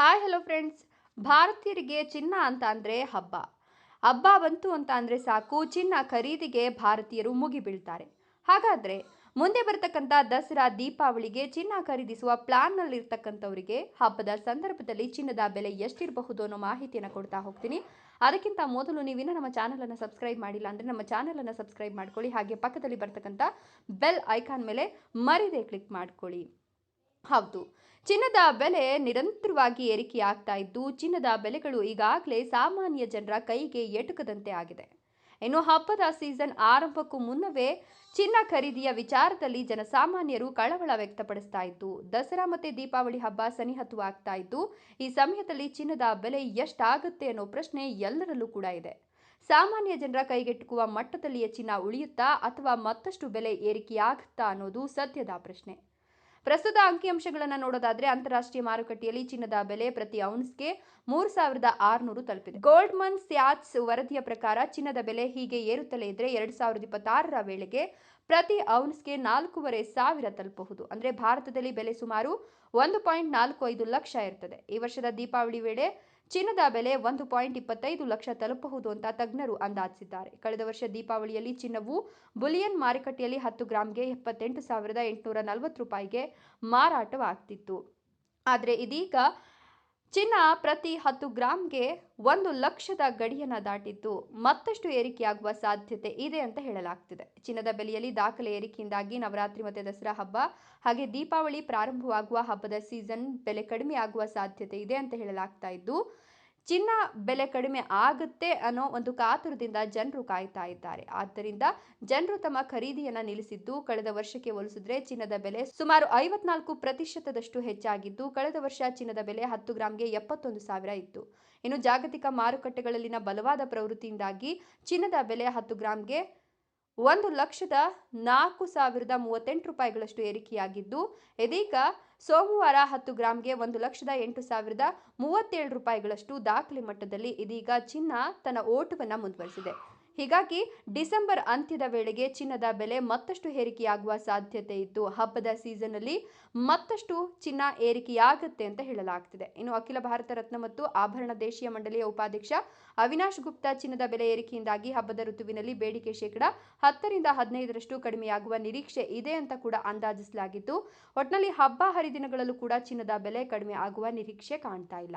Hi hello friends ಭಾರತೀಯರಿಗೆ ಚಿನ್ನ ಅಂತ ಅಂದರೆ ಹಬ್ಬ. ಹಬ್ಬ ಬಂತು ಅಂತ ಅಂದರೆ ಸಾಕು, ಚಿನ್ನ ಖರೀದಿಗೆ ಭಾರತೀಯರು ಮುಗಿಬೀಳ್ತಾರೆ ಹಾಗಾದರೆ ಮುಂದೆ ಬರತಕ್ಕಂಥ ದಸರಾ, ದೀಪಾವಳಿಗೆ ಚಿನ್ನ ಖರೀದಿಸುವ ಪ್ಲಾನ್ನಲ್ಲಿರ್ತಕ್ಕಂಥವರಿಗೆ ಹಬ್ಬದ ಸಂದರ್ಭದಲ್ಲಿ ಚಿನ್ನದ ಬೆಲೆ ಎಷ್ಟಿರಬಹುದು ಅನ್ನೋ ಮಾಹಿತಿಯನ್ನು ಕೊಡ್ತಾ ಹೋಗ್ತೀನಿ. ಅದಕ್ಕಿಂತ ಮೊದಲು ನೀವಿನ್ನೂ ನಮ್ಮ ಚಾನಲನ್ನು ಸಬ್ಸ್ಕ್ರೈಬ್ ಮಾಡಿಲ್ಲ ಅಂದರೆ ನಮ್ಮ ಚಾನಲನ್ನು ಸಬ್ಸ್ಕ್ರೈಬ್ ಮಾಡ್ಕೊಳ್ಳಿ. ಹಾಗೆ ಪಕ್ಕದಲ್ಲಿ ಬರ್ತಕ್ಕಂಥ ಬೆಲ್ ಐಕಾನ್ ಮೇಲೆ ಮರಿದೇ ಕ್ಲಿಕ್ ಮಾಡ್ಕೊಳ್ಳಿ. ಹೌದು. ಚಿನ್ನದ ಬೆಲೆ ನಿರಂತರವಾಗಿ ಏರಿಕೆಯಾಗ್ತಾ ಇದ್ದು, ಚಿನ್ನದ ಬೆಲೆಗಳು ಈಗಾಗಲೇ ಸಾಮಾನ್ಯ ಜನರ ಕೈಗೆ ಎಟುಕದಂತೆ ಆಗಿದೆ. ಇನ್ನು ಹಬ್ಬದ ಸೀಸನ್ ಆರಂಭಕ್ಕೂ ಮುನ್ನವೇ ಚಿನ್ನ ಖರೀದಿಯ ವಿಚಾರದಲ್ಲಿ ಜನಸಾಮಾನ್ಯರು ಕಳವಳ ವ್ಯಕ್ತಪಡಿಸ್ತಾ ಇದ್ದು, ದಸರಾ ಮತ್ತೆ ದೀಪಾವಳಿ ಹಬ್ಬ ಸನಿಹತವಾಗ್ತಾ ಇದ್ದು, ಈ ಸಮಯದಲ್ಲಿ ಚಿನ್ನದ ಬೆಲೆ ಎಷ್ಟಾಗುತ್ತೆ ಅನ್ನೋ ಪ್ರಶ್ನೆ ಎಲ್ಲರಲ್ಲೂ ಕೂಡ ಇದೆ. ಸಾಮಾನ್ಯ ಜನರ ಕೈಗೆಟುಕುವ ಮಟ್ಟದಲ್ಲಿಯೇ ಚಿನ್ನ ಉಳಿಯುತ್ತಾ ಅಥವಾ ಮತ್ತಷ್ಟು ಬೆಲೆ ಏರಿಕೆಯಾಗುತ್ತಾ ಅನ್ನೋದು ಸದ್ಯದ ಪ್ರಶ್ನೆ. ಪ್ರಸ್ತುತ ಅಂಕಿಅಂಶಗಳನ್ನು ನೋಡೋದಾದ್ರೆ ಅಂತಾರಾಷ್ಟ್ರೀಯ ಮಾರುಕಟ್ಟೆಯಲ್ಲಿ ಚಿನ್ನದ ಬೆಲೆ ಪ್ರತಿ ಔನ್ಸ್ಗೆ ಮೂರು ಸಾವಿರದ ಆರುನೂರು ತಲುಪಿದೆ. ಗೋಲ್ಡ್ಮನ್ ಸ್ಯಾಟ್ಸ್ ವರದಿಯ ಪ್ರಕಾರ ಚಿನ್ನದ ಬೆಲೆ ಹೀಗೆ ಏರುತ್ತಲೇ ಇದ್ರೆ ಎರಡ್ ಸಾವಿರದ ಇಪ್ಪತ್ತಾರರ ವೇಳೆಗೆ ಪ್ರತಿ ಔನ್ಸ್ಗೆ ನಾಲ್ಕೂವರೆ ಸಾವಿರ ತಲುಪಬಹುದು. ಅಂದ್ರೆ ಭಾರತದಲ್ಲಿ ಬೆಲೆ ಸುಮಾರು ಒಂದು ಪಾಯಿಂಟ್ ನಾಲ್ಕು ಐದು ಲಕ್ಷ ಇರ್ತದೆ. ಈ ವರ್ಷದ ದೀಪಾವಳಿ ವೇಳೆ ಚಿನ್ನದ ಬೆಲೆ ಒಂದು ಪಾಯಿಂಟ್ ಇಪ್ಪತ್ತೈದು ಲಕ್ಷ ತಲುಪಬಹುದು ಅಂತ ತಜ್ಞರು ಅಂದಾಜಿಸಿದ್ದಾರೆ. ಕಳೆದ ವರ್ಷ ದೀಪಾವಳಿಯಲ್ಲಿ ಚಿನ್ನವು ಬುಲಿಯನ್ ಮಾರುಕಟ್ಟೆಯಲ್ಲಿ ಹತ್ತು ಗ್ರಾಂಗೆ ಎಪ್ಪತ್ತೆಂಟು ಸಾವಿರದ ಎಂಟುನೂರ ನಲವತ್ತು ರೂಪಾಯಿಗೆ ಮಾರಾಟವಾಗ್ತಿತ್ತು. ಆದರೆ ಇದೀಗ ಚಿನ್ನ ಪ್ರತಿ ಹತ್ತು ಗ್ರಾಂಗೆ ಒಂದು ಲಕ್ಷದ ಗಡಿಯನ್ನು ದಾಟಿದ್ದು ಮತ್ತಷ್ಟು ಏರಿಕೆಯಾಗುವ ಸಾಧ್ಯತೆ ಇದೆ ಅಂತ ಹೇಳಲಾಗ್ತಿದೆ. ಚಿನ್ನದ ಬೆಲೆಯಲ್ಲಿ ದಾಖಲೆ ಏರಿಕೆಯಿಂದಾಗಿ ನವರಾತ್ರಿ ಮತ್ತು ದಸರಾ ಹಬ್ಬ ಹಾಗೆ ದೀಪಾವಳಿ ಪ್ರಾರಂಭವಾಗುವ ಹಬ್ಬದ ಸೀಸನ್ ಬೆಲೆ ಆಗುವ ಸಾಧ್ಯತೆ ಇದೆ ಅಂತ ಹೇಳಲಾಗ್ತಾ ಇದ್ದು ಚಿನ್ನ ಬೆಲೆ ಕಡಿಮೆ ಆಗುತ್ತೆ ಅನ್ನೋ ಒಂದು ಕಾತುರದಿಂದ ಜನರು ಕಾಯ್ತಾ ಇದ್ದಾರೆ. ಆದ್ದರಿಂದ ಜನರು ತಮ್ಮ ಖರೀದಿಯನ್ನ ನಿಲ್ಲಿಸಿದ್ದು, ಕಳೆದ ವರ್ಷಕ್ಕೆ ಹೋಲಿಸಿದ್ರೆ ಚಿನ್ನದ ಬೆಲೆ ಸುಮಾರು ಐವತ್ನಾಲ್ಕು ಪ್ರತಿಶತದಷ್ಟು ಹೆಚ್ಚಾಗಿದ್ದು, ಕಳೆದ ವರ್ಷ ಚಿನ್ನದ ಬೆಲೆ ಹತ್ತು ಗ್ರಾಮ್ಗೆ ಎಪ್ಪತ್ತೊಂದು ಸಾವಿರ ಇತ್ತು. ಇನ್ನು ಜಾಗತಿಕ ಮಾರುಕಟ್ಟೆಗಳಲ್ಲಿನ ಬಲವಾದ ಪ್ರವೃತ್ತಿಯಿಂದಾಗಿ ಚಿನ್ನದ ಬೆಲೆ ಹತ್ತು ಗ್ರಾಂಗೆ ಒಂದು ಲಕ್ಷದ ನಾಲ್ಕು ಸಾವಿರದ ಮೂವತ್ತೆಂಟು ರೂಪಾಯಿಗಳಷ್ಟು ಏರಿಕೆಯಾಗಿದ್ದು, ಇದೀಗ ಸೋಮವಾರ ಹತ್ತು ಗ್ರಾಂಗೆ ಒಂದು ಲಕ್ಷದ ಎಂಟು ಸಾವಿರದ ಮೂವತ್ತೇಳು ರೂಪಾಯಿಗಳಷ್ಟು ದಾಖಲೆ ಮಟ್ಟದಲ್ಲಿ ಇದೀಗ ಚಿನ್ನ ತನ್ನ ಓಟವನ್ನು ಮುಂದುವರಿಸಿದೆ. ಹೀಗಾಗಿ ಡಿಸೆಂಬರ್ ಅಂತ್ಯದ ವೇಳೆಗೆ ಚಿನ್ನದ ಬೆಲೆ ಮತ್ತಷ್ಟು ಏರಿಕೆಯಾಗುವ ಸಾಧ್ಯತೆ ಇತ್ತು ಹಬ್ಬದ ಸೀಸನ್ನಲ್ಲಿ ಮತ್ತಷ್ಟು ಚಿನ್ನ ಏರಿಕೆಯಾಗುತ್ತೆ ಅಂತ ಹೇಳಲಾಗ್ತಿದೆ. ಇನ್ನು ಅಖಿಲ ಭಾರತ ರತ್ನ ಮತ್ತು ಆಭರಣ ದೇಶೀಯ ಮಂಡಳಿಯ ಉಪಾಧ್ಯಕ್ಷ ಅವಿನಾಶ್ ಗುಪ್ತಾ ಚಿನ್ನದ ಬೆಲೆ ಏರಿಕೆಯಿಂದಾಗಿ ಹಬ್ಬದ ಋತುವಿನಲ್ಲಿ ಬೇಡಿಕೆ ಶೇಕಡ ಹತ್ತರಿಂದ ಹದಿನೈದರಷ್ಟು ಕಡಿಮೆಯಾಗುವ ನಿರೀಕ್ಷೆ ಇದೆ ಅಂತ ಕೂಡ ಅಂದಾಜಿಸಲಾಗಿತ್ತು ಒಟ್ನಲ್ಲಿ ಹಬ್ಬ ಹರಿದಿನಗಳಲ್ಲೂ ಕೂಡ ಚಿನ್ನದ ಬೆಲೆ ಕಡಿಮೆ ಆಗುವ ನಿರೀಕ್ಷೆ ಕಾಣ್ತಾ ಇಲ್ಲ.